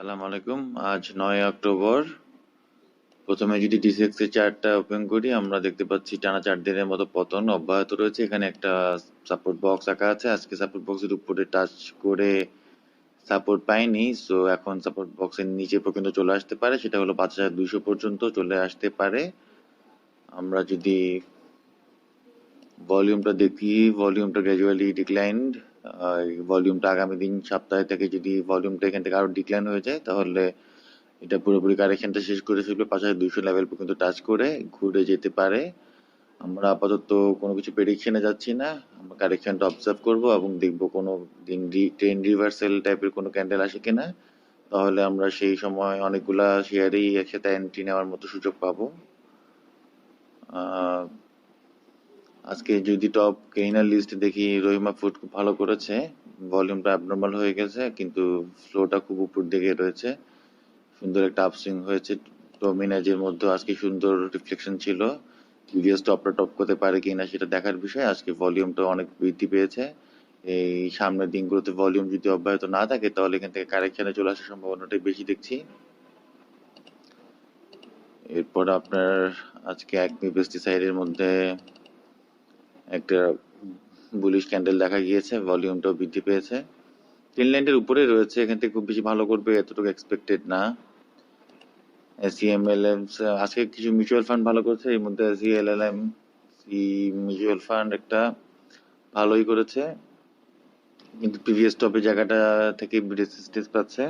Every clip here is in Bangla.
সালাম আলাইকুম। আজ নয় অক্টোবর। প্রথমে যদি ডিসেক্স এর চার্টটা ওপেন করি, আমরা দেখতে পাচ্ছি টানা চার দিনের মতো পতন অব্যাহত রয়েছে। এখানে একটা সাপোর্ট বক্স আঁকা আছে। আজকে সাপোর্ট বক্সের উপরে টাচ করে সাপোর্ট পাইনি, সো এখন সাপোর্ট বক্সের নিচে পর্যন্ত চলে আসতে পারে। সেটা হলো পাঁচ হাজার দুইশো পর্যন্ত চলে আসতে পারে। আমরা যদি ভলিউমটা দেখি ভলিউমটা গ্র্যাজুয়ালি ডিক্লাইন্ড ভলিউমটা আগামী দিন সপ্তাহে থেকে যদি ভলিউমটা এখান থেকে আরও ডিক্লাইন হয়ে যায়, তাহলে এটা পুরোপুরি কারেকশনটা শেষ করে ফেলবে হাজার দুইশো লেভেল পর্যন্ত টাচ করে ঘুরে যেতে পারে। আমরা আপাতত কোনো কিছু প্রেডিকশনে যাচ্ছি না। আমরা কারেকশনটা অবজার্ভ করব এবং দেখব কোনো দিন ট্রেন রিভার্সাল টাইপের কোনো ক্যান্ডেল আসে কিনা। তাহলে আমরা সেই সময় অনেকগুলা শেয়ারেই একসাথে এন্ট্রি নেওয়ার মতো সুযোগ পাবো। আজকে যদি টপ গেইনার লিস্ট দেখি, রহিমা ফুড খুব ভালো করেছে ভলিউমটা অ্যাবনর্মাল হয়ে গেছে, কিন্তু ফ্লোটা খুব উপর দিকে রয়েছে। সুন্দর একটা আপসুইং হয়েছে। ডোমিনাজের মধ্যে আজকে সুন্দর রিফ্লেকশন ছিল। প্রিভিয়াস টপটা টপ করতে পারে কিনা সেটা দেখার বিষয়। আজকে ভলিউমটা অনেক বৃদ্ধি পেয়েছে। এই সামনের দিনগুলোতে ভলিউম যদি অব্যাহত না থাকে, তাহলে এখান থেকে কারেকশনে চলে আসার সম্ভাবনাটাই বেশি দেখছি। এরপর আপনার আজকে একমি পেস্টিসাইডের মধ্যে একটা বুলিশ ক্যান্ডেল দেখা গিয়েছে ভলিউমটাও বৃদ্ধি পেয়েছে। টেন লাইনের উপরে রয়েছে, এখান থেকে খুব বেশি ভালো করবে এতটুকু এক্সপেক্টেড না। সিএমএলএম আজকে কিছু মিউচুয়াল ফান্ড ভালো করছে, এর মধ্যে সিএলএলএম সি মিউচুয়াল ফান্ড একটা ভালোই করেছে। কিন্তু প্রিভিয়াস টপের জায়গাটা থেকে রেসিস্টেন্স পাচ্ছে।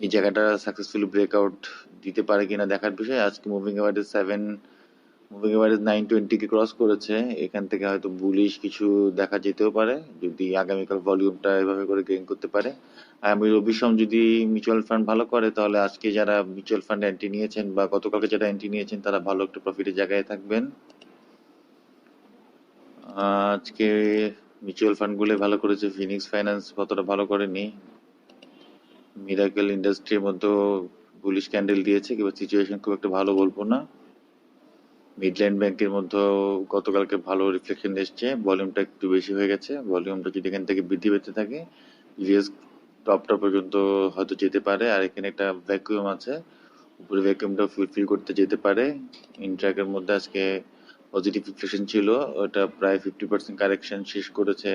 এই জায়গাটা সাকসেসফুলি ব্রেকআউট দিতে পারে কিনা দেখার বিষয়, আজকে moving average seven moving average nine টোয়েন্টিকে cross করেছে, এখান থেকে হয়তো বুলিশ কিছু দেখা যেতেও পারে, যদি আগামীকাল ভলিউমটা এভাবে করে গেইন করতে পারে। আমি রবিশম যদি মিউচুয়াল ফান্ড ভালো করে, তাহলে আজকে যারা মিউচুয়াল ফান্ড এন্ট্রি নিয়েছেন বা গতকালকে যারা এন্ট্রি নিয়েছেন, তারা ভালো একটা প্রফিটের জায়গায় থাকবেন। আজকে মিউচুয়াল ফান্ডগুলো ভালো করেছে ফিনিক্স ফাইন্যান্স কতটা ভালো করেনি। মিরাকেল ইন্ডাস্ট্রির মধ্যে বুলিশ ক্যান্ডেল দিয়েছে কিংবা সিচুয়েশন খুব একটা ভালো বলব না। মিডল্যান্ড ব্যাংকের মধ্যে গতকালকে ভালো রিফ্লেকশন এসছে। ভলিউমটা একটু বেশি হয়ে গেছে। ভলিউমটা যদি এখান থেকে বৃদ্ধি পেতে থাকে প্রিভিয়াস টপটা পর্যন্ত হয়তো যেতে পারে। আর এখানে একটা ভ্যাকুয়াম আছে। উপরে ভ্যাকুয়ামটা ফুলফিল করতে যেতে পারে। ইন্ট্রাকের মধ্যে আজকে পজিটিভ রিফ্লেকশন ছিল। ওটা প্রায় ফিফটি পার্সেন্ট কারেকশন শেষ করেছে।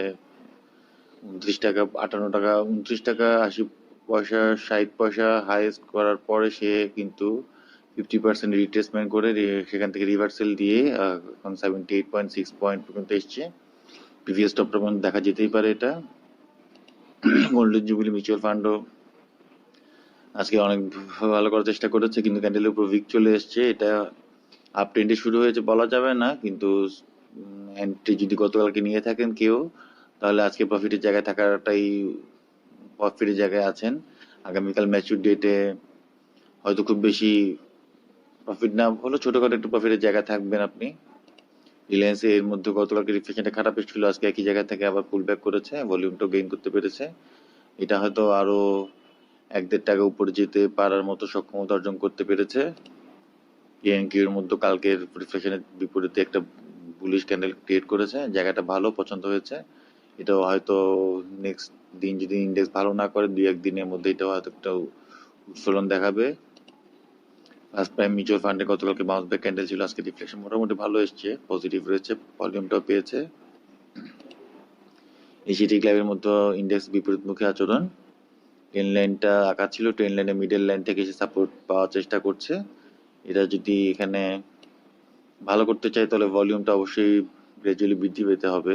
উনত্রিশ টাকা, আটান্ন টাকা, উনত্রিশ টাকা, আশি পয়সা, ষাট পয়সা হাইয়েস্ট করার পরে সে কিন্তু ফিফটি পার্সেন্ট রিট্রেসমেন্ট করে সেখান থেকে রিভার্সেল দিয়ে এখন seventy eight point six point পর্যন্ত এসছে। প্রিভিয়াস টপটা পর্যন্ত দেখা যেতেই পারে এটা। গোল্ডেন জুবিলি মিউচুয়াল ফান্ডও আজকে অনেক ভালো করার চেষ্টা করেছে, কিন্তু ক্যান্ডেলের উপর উইক চলে এসছে। এটা আপ ট্রেন্ডে শুরু হয়েছে বলা যাবে না, কিন্তু এন্ট্রি যদি গতকালকে নিয়ে থাকেন কেউ, তাহলে আজকে প্রফিটের জায়গায় থাকাটাই প্রফিটের জায়গায় আছেন। আগামীকাল ম্যাচুর ডেটে হয়তো খুব বেশি প্রফিট না হলেও ছোটখাটো একটু প্রফিটের জায়গায় থাকবেন আপনি। রিলায়েন্স এর মধ্যে গতকালকে রিফ্লেকশনটা খারাপ ছিল আজকে একই জায়গা থেকে আবার পুল ব্যাক করেছে ভলিউমটা গেইন করতে পেরেছে। এটা হয়তো আরও এক দেড় টাকা উপরে যেতে পারার মতো সক্ষমতা অর্জন করতে পেরেছে। এর মধ্যে কালকের রিফ্লেকশনের বিপরীতে একটা বুলিশ ক্যান্ডেল ক্রিয়েট করেছে, জায়গাটা ভালো পছন্দ হয়েছে। এটাও হয়তো নেক্সট দিন যদি ইন্ডেক্স ভালো না করে, দুই একদিনের মধ্যে এটা হয়তো একটা উৎফুল্লন দেখাবে। ফার্স্ট প্রাইম মিউচুয়াল ফান্ডে গতকালকে বাউন্স ব্যাক ক্যান্ডেল ছিল, আজকে রিফ্লেকশন মোটামুটি ভালো এসছে পজিটিভ রয়েছে ভলিউমটাও পেয়েছে। এশিয়াটিক লাইভের মধ্যে ইন্ডেক্স বিপরীতমুখী আচরণ। ট্রেন লাইনটা আঁকা ছিল ট্রেন লাইনের মিডল লাইন থেকে এসে সাপোর্ট পাওয়ার চেষ্টা করছে। এটা যদি এখানে ভালো করতে চাই তাহলে ভলিউমটা অবশ্যই গ্রাজুয়ালি বৃদ্ধি পেতে হবে।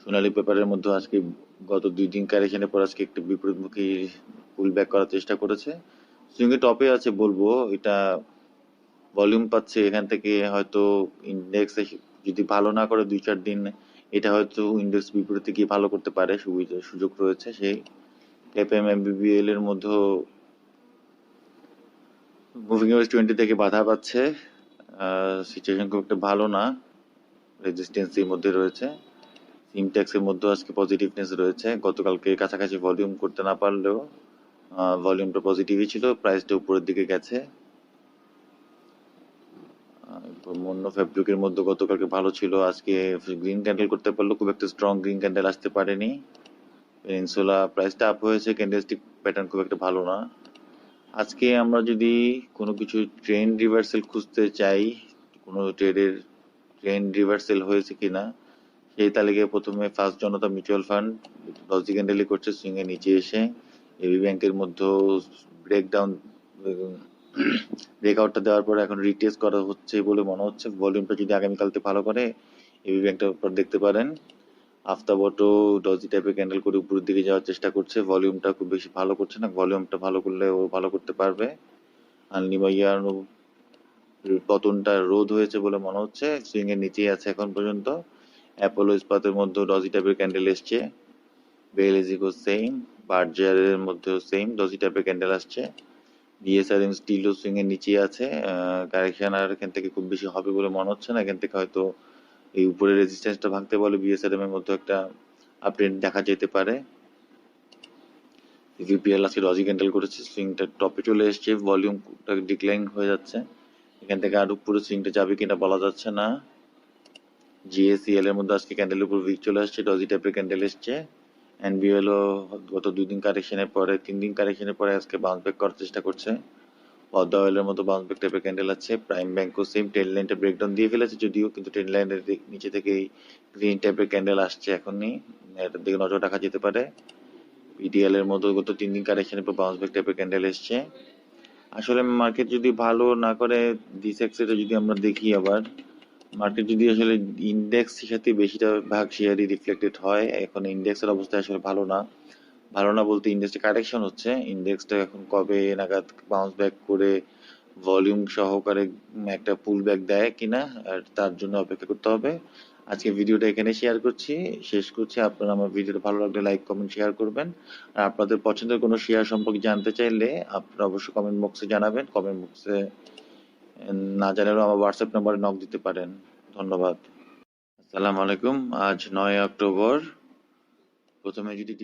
সোনালী পেপারের মধ্যে আজকে গত দুই দিন কারেকশনের পর আজকে একটু বিপরীতমুখী পুল ব্যাক করার চেষ্টা করেছে। সুইংয়ে টপে আছে বলব, এটা ভলিউম পাচ্ছে এখান থেকে হয়তো ইন্ডেক্স যদি ভালো না করে দুই চার দিন, এটা হয়তো ইন্ডেক্স বিপরীতে গিয়ে ভালো করতে পারে সুযোগ রয়েছে সেই এফএম এমবিবিএল এর মধ্যেও মুভিং এভারেজ টোয়েন্টি থেকে বাধা পাচ্ছে সিচুয়েশন খুব একটা ভালো না রেজিস্টেন্সির মধ্যে রয়েছে সিমট্যাক্সের মধ্যে আজকে পজিটিভনেস রয়েছে, গতকালকে কাছাকাছি ভলিউম করতে না পারলেও ভলিউমটা পজিটিভই ছিল প্রাইসটা উপরের দিকে গেছে। মন্য ফেব্রিকের মধ্যে গতকালকে ভালো ছিল, আজকে গ্রিন ক্যান্ডেল করতে পারল, খুব একটা স্ট্রং গ্রিন ক্যান্ডেল আসতে পারেনি। পেনিনসুলা প্রাইসটা আপ হয়েছে ক্যান্ডেলস্টিক প্যাটার্ন খুব একটা ভালো না। আজকে আমরা যদি কোনো কিছু ট্রেন্ড রিভার্সাল খুঁজতে চাই, কোনো ট্রেডের ট্রেন্ড রিভার্সেল হয়েছে কিনা, সেই তালিকায় প্রথমে ফার্স্ট জনতা মিউচুয়াল ফান্ড লজিক ক্যান্ডেলি করছে সুইং এর নিচে এসে। এবি ব্যাংকের মধ্যে ব্রেকডাউন ব্রেকআউটটা দেওয়ার পর এখন রিটেস্ট করা হচ্ছে বলে মনে হচ্ছে। ভলিউমটা যদি আগামীকালতে ভালো করে এবি ব্যাংকটার উপর দেখতে পারেন আফতাব অটো ডজি টাইপের ক্যান্ডেল করে উপরের দিকে যাওয়ার চেষ্টা করছে। ভলিউমটা খুব বেশি ভালো করছে না। ভলিউমটা ভালো করলে ও ভালো করতে পারবে। আর নিমাইয়ার পতনটা রোধ হয়েছে বলে মনে হচ্ছে। সুইং এর নিচেই আছে এখন পর্যন্ত। অ্যাপোলো ইস্পাতের মধ্যে ডজি টাইপের ক্যান্ডেল এসছে। বেলেজিকো সেম বার্জারের মধ্যেও সেম ডজি টাইপের ক্যান্ডেল আসছে। বিএসআরএম স্টিলও সুইং এর নিচে আছে। কারেকশন আর এখান থেকে খুব বেশি হবে বলে মনে হচ্ছে না। এখান থেকে হয়তো এই উপরে রেজিস্ট্যান্সটা ভাঙতে বলে বিএসআরএম এর মধ্যে একটা আপডেট দেখা যেতে পারে। ভিপিএল আজকে ডজি ক্যান্ডেল করেছে সুইংটা টপে চলে এসছে। ভলিউমটা ডিক্লাইন হয়ে যাচ্ছে। এখান থেকে আর উপরে সুইংটা যাবে কিনা বলা যাচ্ছে না। জিএসিএল এর মধ্যে আজকে ক্যান্ডেলের উপর উইক চলে আসছে। ডজি টাইপের ক্যান্ডেল এসছে। এনবিএল ও গত দুই দিন কারেকশনের পরে তিন দিন কারেকশনের পরে আজকে বাউন্স ব্যাক করার চেষ্টা করছে। পদ্মা অয়েলের মতো বাউন্স ব্যাক টাইপের ক্যান্ডেল আছে। প্রাইম ব্যাংকও সেম ট্রেন লাইনটা ব্রেকডাউন দিয়ে ফেলেছে যদিও, কিন্তু ট্রেন লাইনের নিচে থেকে গ্রিন টাইপের ক্যান্ডেল আসছে এখনই। এটার দিকে নজর রাখা যেতে পারে। পিডিএল এর মতো গত তিন দিন কারেকশনের পর বাউন্স ব্যাক টাইপের ক্যান্ডেল এসছে। আসলে মার্কেট যদি ভালো না করে ডিসেক্স এটা যদি আমরা দেখি আবার মার্কেট যদি আসলে ইন্ডেক্স সাথে বেশিটা ভাগ শেয়ারই রিফ্লেক্টেড হয়, এখন ইন্ডেক্সের অবস্থা আসলে ভালো না। ভালো না বলতে ইন্ডেক্সটা কারেকশন হচ্ছে। ইন্ডেক্সটা এখন কবে নাগাদ বাউন্স ব্যাক করে ভলিউম সহকারে একটা পুল ব্যাক দেয় কিনা, আর তার জন্য অপেক্ষা করতে হবে। আজকে ভিডিওটা এখানে শেয়ার করছি। শেষ করছি। আপনারা আমার ভিডিওটা ভালো লাগলে লাইক কমেন্ট শেয়ার করবেন। আর আপনাদের পছন্দের কোনো শেয়ার সম্পর্কে জানতে চাইলে আপনারা অবশ্যই কমেন্ট বক্সে জানাবেন। কমেন্ট বক্সে না জানালেও আমার হোয়াটসঅ্যাপ নাম্বারে নক দিতে পারেন। ধন্যবাদ। আসসালামু আলাইকুম। আজ নয় অক্টোবর। প্রথমে যদি